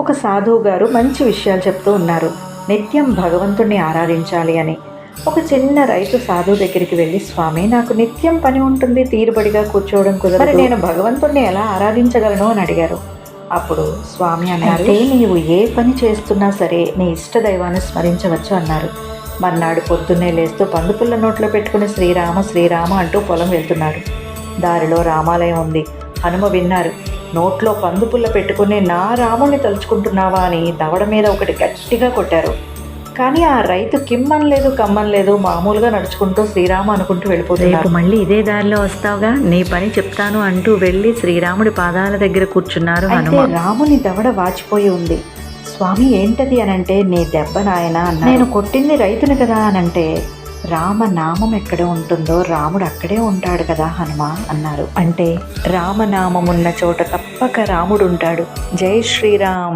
ఒక సాధువు గారు మంచి విషయాలు చెప్తూ ఉన్నారు. నిత్యం భగవంతుణ్ణి ఆరాధించాలి అని. ఒక చిన్న రైతు సాధువు దగ్గరికి వెళ్ళి స్వామి నాకు నిత్యం పని ఉంటుంది తీరుబడిగా కూర్చోవడం కుదరదు. మరి నేను భగవంతుణ్ణి ఎలా ఆరాధించగలను అని అడిగారు. అప్పుడు స్వామి అన్నారు "అయితే నీవు ఏ పని చేస్తున్నా సరే నీ ఇష్ట దైవాన్ని స్మరించవచ్చు అన్నారు. మర్నాడు పొద్దున్నే లేస్తూ పందుపుల్ల నోట్లో పెట్టుకుని శ్రీరామ శ్రీరామ అంటూ పొలం వెళ్తున్నాడు. దారిలో రామాలయం ఉంది. హనుమ విన్నారు నోట్లో పందుపుల్ల పెట్టుకుని నా రాముణ్ణి తలుచుకుంటున్నావా? అని దవడ మీద ఒకటి గట్టిగా కొట్టారు. కానీ ఆ రైతు కిమ్మనలేదు కమ్మనలేదు మామూలుగా నడుచుకుంటూ శ్రీరామ అనుకుంటూ వెళ్ళిపోతున్నారు. రేపు మళ్ళీ ఇదే దారిలో వస్తావుగా? నీ పని చెప్తాను అంటూ వెళ్ళి శ్రీరాముడి పాదాల దగ్గర కూర్చున్నారు రాముని దవడ వాచిపోయి ఉంది. స్వామి ఏంటది? అనంటే నీ దెబ్బ నాయన. నేను కొట్టింది రైతుని కదా అనంటే రామ నామం ఎక్కడ ఉంటుందో రాముడు అక్కడే ఉంటాడు కదా హనుమ అన్నారు. అంటే రామనామం ఉన్న చోట తప్పక రాముడు ఉంటాడు. జై శ్రీరామ్.